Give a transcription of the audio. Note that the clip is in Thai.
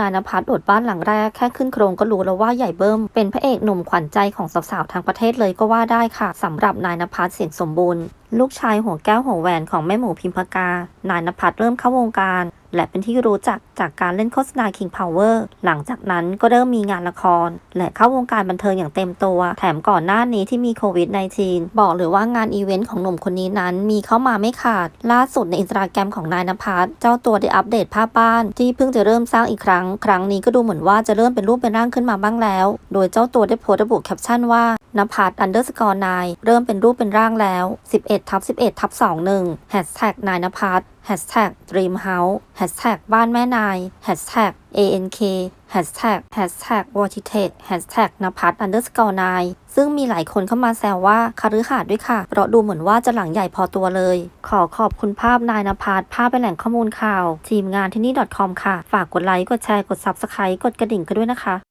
นายนภัสโดดบ้านหลังแรกแค่ขึ้นโครงก็รู้แล้วว่าใหญ่เบิ้มเป็นพระเอกหนุ่มขวัญใจของสาวๆทั้งประเทศเลยก็ว่าได้ค่ะสำหรับนายนภัสเสียงสมบูรณ์ลูกชายหัวแก้วหัวแหวนของแม่หมูพิมพกา นายนภัสเริ่มเข้าวงการ และเป็นที่รู้จักจากการเล่นโฆษณา King Power หลังจากนั้นก็เริ่มมีงานละคร และเข้าวงการบันเทิงอย่างเต็มตัว แถมก่อนหน้านี้ที่มีโควิด -19 บอกเลยว่างานอีเวนต์ของหนุ่มคนนี้นั้นมีเข้ามาไม่ขาด ล่าสุดในอินสตาแกรมของนายนภัสเจ้าตัวได้อัปเดตภาพบ้าน ที่เพิ่งจะเริ่มสร้างอีกครั้ง ครั้งนี้ก็ดูเหมือนว่าจะเริ่มเป็นรูปเป็นร่างขึ้นมาบ้างแล้ว โดยเจ้าตัวได้โพสต์ระบุแคปชั่นว่านภัสอันเดอร์สกอร์นายเริ่มเป็นรูปเป็นร่างแล้ว11ทับ11ทับ21แฮชแท็กนายนภัส Hashtag Dreamhouse Hashtag บ้านแม่นาย Hashtag ANK Hashtag Hashtag v o r t i t e c Hashtag นภัส underscore นายซึ่งมีหลายคนเข้ามาแซวว่าคฤหาสน์ด้วยค่ะ เพราะดูเหมือนว่าจะหลังใหญ่พอตัวเลย ขอขอบคุณภาพนายนภัสภาพเป็นแหล่งข้อมูลข่าว ทีมงานที่นี่ .com ค่ะ ฝากกดไลค์ กดแชร์ กด Subscribe กดกระดิ่งกันด้วยนะคะ